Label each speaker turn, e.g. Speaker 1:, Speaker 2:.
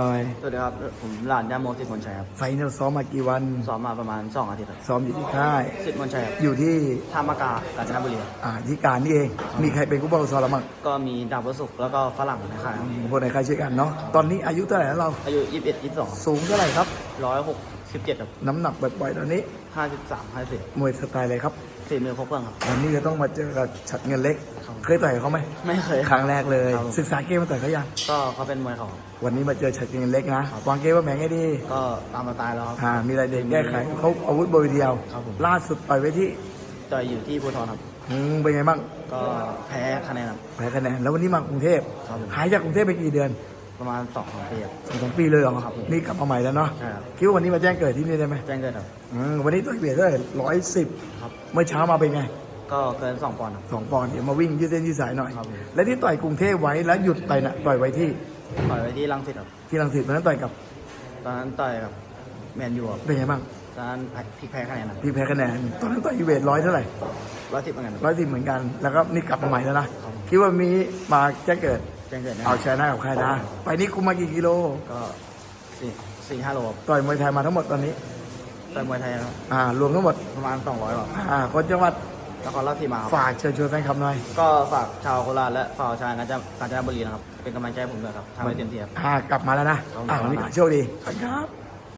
Speaker 1: หน่อย
Speaker 2: สวัสดีครับ ผมหลานย่าโมสิทธิ์มนชัยครับ
Speaker 1: ไฟเนี่ยซ้อมมากี่วัน
Speaker 2: ซ้อมมาประมาณ 2 อาทิตย์ครับ
Speaker 1: ซ้อมอยู่ที่ค่าย
Speaker 2: สิทธิ์มนชัยครับ
Speaker 1: อยู่ที่
Speaker 2: ท่ามากากาญจนบุรีครับ
Speaker 1: อ่าที่การนี่เอง มีใครเป็นผู้บังคับซ้อมเราบ้าง
Speaker 2: ก็มีดาวพระศุกร์แล้วก็ฝรั่งนะครับ
Speaker 1: คนไหนใครช่วยกันเนาะตอนนี้อายุเท่าไหร่แล้วเรา
Speaker 2: อายุ 21 22
Speaker 1: สูงเท่าไหร่ครับ
Speaker 2: 167ครับ
Speaker 1: น้ำหนักบ่อยๆตอนนี้
Speaker 2: 53 54
Speaker 1: มวยสไตล์อะไรครับ
Speaker 2: สี่มือครบเครื่องครับ
Speaker 1: วันนี้จะต้องมาเจอกับฉัดเงินเล็ก
Speaker 2: ครับ
Speaker 1: เคยต่อยกับเขาไหม
Speaker 2: ไม่เคย
Speaker 1: ครั้งแรกเลย
Speaker 2: ครับ
Speaker 1: ศึกษาเกมมาต่อยเขายัง
Speaker 2: ก็เขาเป็นมวยเขา
Speaker 1: วันนี้มาเจอฉัดเงินเล็กนะครับ วางเกมว่าแบ่งให้ดี
Speaker 2: ก็ตามสไตล์แล้วครับ
Speaker 1: อ่ามีอะไรเด่นแก้ไขเขาอาวุธบริเดียว
Speaker 2: ครับผม
Speaker 1: ล่าสุดต่อยไว้ที่
Speaker 2: ต่อยอยู่ที่ภูทรครับ
Speaker 1: อืมเป็นไงบ้าง
Speaker 2: ก็แพ้คะแนนครับ
Speaker 1: แพ้คะแนนแล้ววันนี้มากรุงเทพ
Speaker 2: ครับผม
Speaker 1: หายจากกรุงเทพไปกี่เดือน
Speaker 2: ประมาณ2องปีครับ
Speaker 1: สองสามปีเลยเหรอ
Speaker 2: ครับผม
Speaker 1: นี่กลับมาใหม่แล้วเนาะ
Speaker 2: ใช่ครับ
Speaker 1: คิดว่าวันนี้มาแจ้งเกิดที่นี่ได้ไหม
Speaker 2: แจ้งเกิดครับ
Speaker 1: อืมวันนี้ต่อยเบียดเท่าไหร่ร้อยสิบ
Speaker 2: ครับ
Speaker 1: เมื่อเช้ามาเป็นไง
Speaker 2: ก็เกิน2ปอนด์ครับ
Speaker 1: สองปอนด์เดี๋ยวมาวิ่งยืดเส้นยืดสายหน่อย
Speaker 2: ครับผม
Speaker 1: และที่ต่อยกรุงเทพไว้แล้วหยุดไปนะต่อยไว้ที่
Speaker 2: ต่อยไว้ที่รังสิตครับ
Speaker 1: ที่รังสิตวันนั้นต่อยกับ
Speaker 2: ตอนนั้นต่อยกับแมนยูครับ
Speaker 1: เป็นไงบ้าง
Speaker 2: ตอนนั้นพลิกแพ้คะแนนครับ
Speaker 1: พี่แพ้คะแนนตอนนั้นต่อยอีเวทร้อยเท่าไหร่
Speaker 2: ร้อยสิบเหมือนกัน
Speaker 1: ร้อยสิบเหมือนกันแล้วก็นี่กลับมาใหม่แล้วนะครับ คิดว่ามีมาแจ้งเกิด
Speaker 2: แจ้งเกิดนะ
Speaker 1: เอาชนะกับใครได้ไปนี้คุมมากี่กิโล
Speaker 2: ก็สี่สี่ห้าโลครับ
Speaker 1: ต่อยมวยไทยมาทั้งหมดตอนนี้
Speaker 2: ต่อยมวยไทยครับ
Speaker 1: อ่ารวมทั้งหมด
Speaker 2: ประมาณสองร้อยกว่า
Speaker 1: อ่าคนจังหวัด
Speaker 2: แล้วก็รอบที่มาครับ
Speaker 1: ฝากเชิญชวนแฟนคลับหน่อย
Speaker 2: ก็ฝากชาวโคราชและฝากชาวกาญจนกาญจนบุรีนะครับ เป็นกำลังใจให้ผมด้วยครับทำให้เต็มที่ครับ
Speaker 1: อ่ากลับมาแล้วนะ
Speaker 2: ครับ
Speaker 1: อ่าวันนี้ขอโชคดีขอบคุณครับ